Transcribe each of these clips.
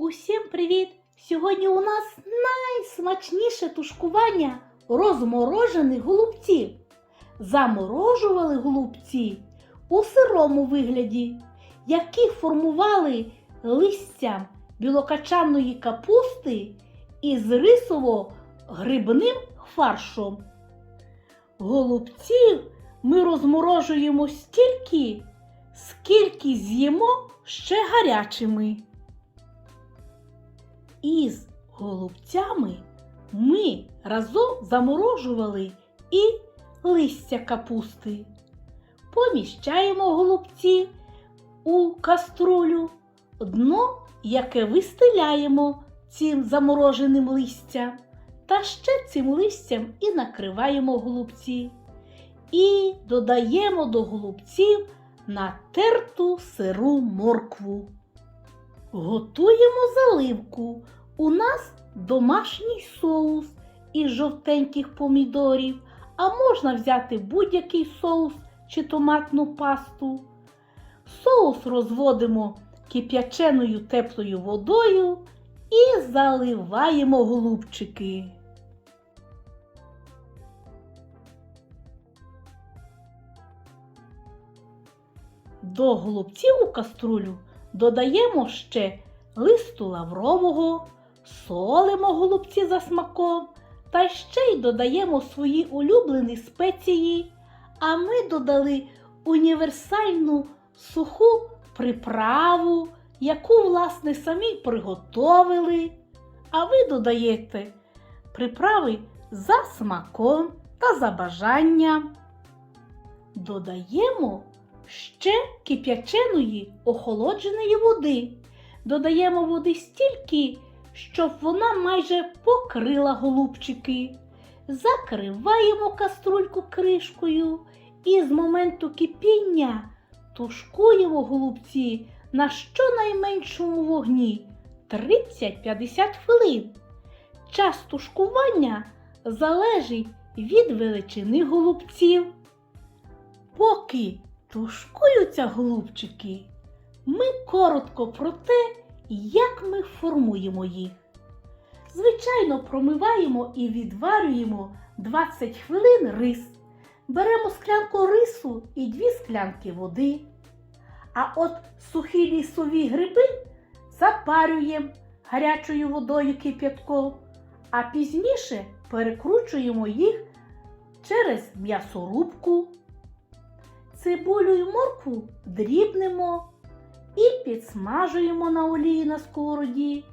Усім привіт! Сьогодні у нас найсмачніше тушкування розморожених голубців. Заморожували голубці у сирому вигляді, які формували листям білокачаної капусти із рисово-грибним фаршом. Голубців ми розморожуємо стільки, скільки з'їмо ще гарячими. Із голубцями ми разом заморожували і листя капусти. Поміщаємо голубці у каструлю, дно, яке вистеляємо цим замороженим листям, та ще цим листям і накриваємо голубці. І додаємо до голубців натерту сиру моркву. Готуємо заливку. У нас домашній соус із жовтеньких помідорів, а можна взяти будь-який соус чи томатну пасту. Соус розводимо кип'яченою теплою водою і заливаємо голубчики. До голубців у каструлю додаємо ще листу лаврового, солимо голубці за смаком та ще й додаємо свої улюблені спеції. А ми додали універсальну суху приправу, яку, власне, самі приготовили. А ви додаєте приправи за смаком та за бажанням. Додаємо ще кип'яченої охолодженої води. Додаємо води стільки, щоб вона майже покрила голубчики. Закриваємо каструльку кришкою і з моменту кипіння тушкуємо голубці на щонайменшому вогні 30-50 хвилин. Час тушкування залежить від величини голубців. Поки тушкуються голубчики, ми коротко про те, як ми формуємо їх. Звичайно, промиваємо і відварюємо 20 хвилин рис. Беремо склянку рису і дві склянки води. А от сухі лісові гриби запарюємо гарячою водою кип'ятком, а пізніше перекручуємо їх через м'ясорубку. Цибулю і моркву дрібнемо і підсмажуємо на олії на сковороді.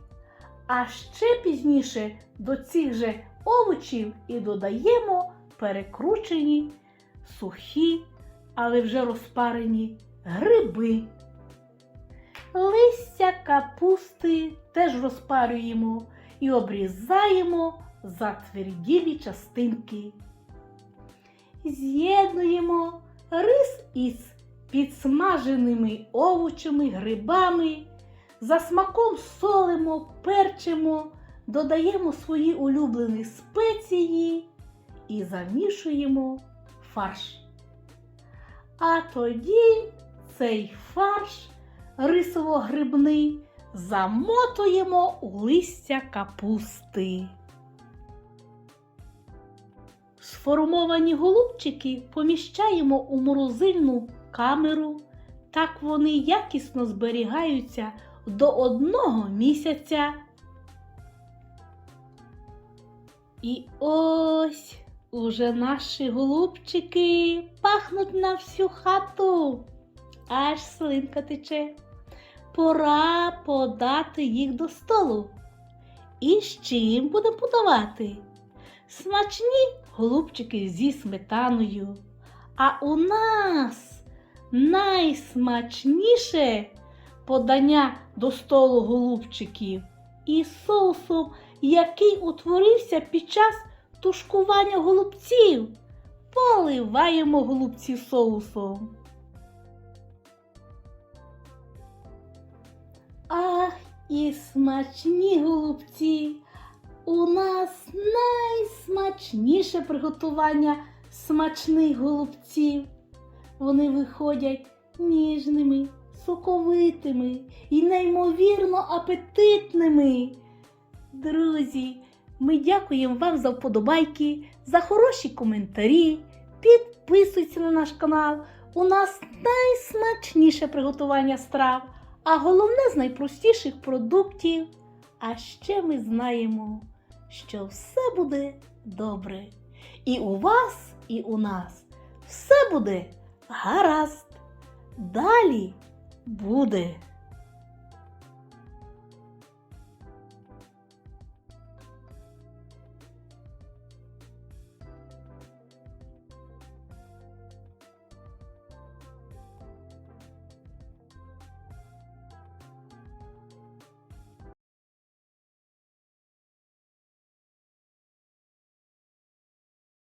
А ще пізніше до цих же овочів і додаємо перекручені, сухі, але вже розпарені гриби. Листя капусти теж розпарюємо і обрізаємо затверділі частинки. З'єднуємо рис із підсмаженими овочами, грибами. За смаком солимо, перчимо, додаємо свої улюблені спеції і замішуємо фарш. А тоді цей фарш рисово-грибний замотуємо у листя капусти. Сформовані голубчики поміщаємо у морозильну камеру. Так вони якісно зберігаються до одного місяця. І ось уже наші голубчики пахнуть на всю хату. Аж слинка тече. Пора подати їх до столу. І з чим будемо подавати? Смачні голубчики зі сметаною. А у нас найсмачніше подання до столу голубчиків із соусом, який утворився під час тушкування голубців. Поливаємо голубці соусом. Ах, і смачні голубці! У нас найсмачніше приготування смачних голубців. Вони виходять ніжними, соковитими і неймовірно апетитними. Друзі, ми дякуємо вам за вподобайки, за хороші коментарі. Підписуйтесь на наш канал. У нас найсмачніше приготування страв, а головне з найпростіших продуктів. А ще ми знаємо, що все буде добре. І у вас, і у нас все буде гаразд. Далі буде.